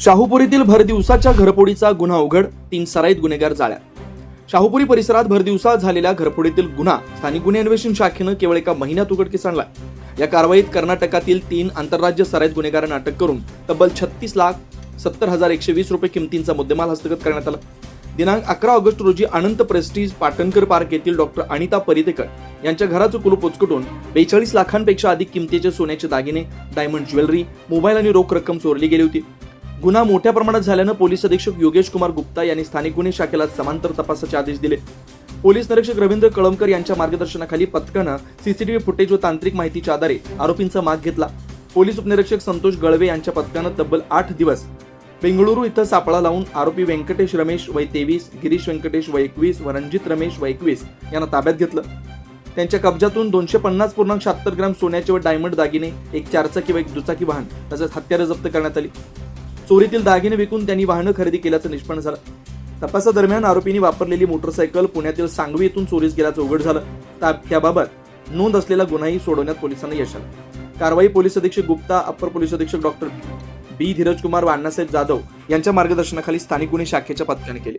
शाहूपुरीतील भरदिवसाच्या घरफोडीचा गुन्हा उघड तीन सराईत गुन्हेगार जाळ्या शाहूपुरी परिसरात भरदिवसा झालेल्या घरफोडीतील गुन्हा स्थानिक गुन्हे अन्वेषण शाखेनं केवळ एका महिन्यात उघडकीस आणला या कारवाईत कर्नाटकातील तीन आंतरराज्य सराईत गुन्हेगारांना अटक करून तब्बल छत्तीस लाख सत्तर हजार एकशे वीस रुपये किमतींचा मुद्देमाल हस्तगत करण्यात आला. दिनांक अकरा ऑगस्ट रोजी अनंत प्रेस्टीज पाटणकर पार्क येथील डॉक्टर अनिता परितेकर यांच्या घराचं कुलूप उचकटून बेचाळीस लाखांपेक्षा अधिक किमतीचे सोन्याचे दागिने डायमंड ज्वेलरी मोबाईल आणि रोख रक्कम चोरली गेली होती. गुन्हा मोठ्या प्रमाणात झाल्यानं पोलीस अधीक्षक योगेश कुमार गुप्ता यांनी स्थानिक गुन्हे शाखेला समांतर तपासाचे आदेश दिले. पोलीस निरीक्षक रवींद्र कळमकर यांच्या मार्गदर्शनाखाली पथकानं सीसीटीव्ही फुटेज व तांत्रिक माहितीच्या आधारे आरोपींचा माग घेतला. पोलीस उपनिरीक्षक संतोष गळवे यांच्या पथकानं तब्बल आठ दिवस बेंगळुरू इथं सापळा लावून आरोपी व्यंकटेश रमेश वय तेवीस गिरीश व्यंकटेश वय एकवीस व रणजित रमेश वय एकवीस यांना ताब्यात घेतलं. त्यांच्या कब्जातून दोनशे पन्नास पूर्णांक शहात्तर ग्राम सोन्याचे व डायमंड दागिने एक चारचाकी व एक दुचाकी वाहन तसंच हत्यारं जप्त करण्यात आली. चोरीतील दागिने विकून त्यांनी वाहनं खरेदी केल्याचं निष्पन्न झालं. तपासादरम्यान आरोपींनी वापरलेली मोटरसायकल पुण्यातील सांगवी येथून चोरीस गेल्याचं उघड झालं. त्याबाबत नोंद असलेला गुन्हाही सोडवण्यात पोलिसांना यश आलं. कारवाई पोलीस अधीक्षक गुप्ता अप्पर पोलीस अधीक्षक डॉक्टर बी. धीरज कुमार व अण्णासाहेब जाधव यांच्या मार्गदर्शनाखाली स्थानिक गुन्हे शाखेच्या पथकाने केली.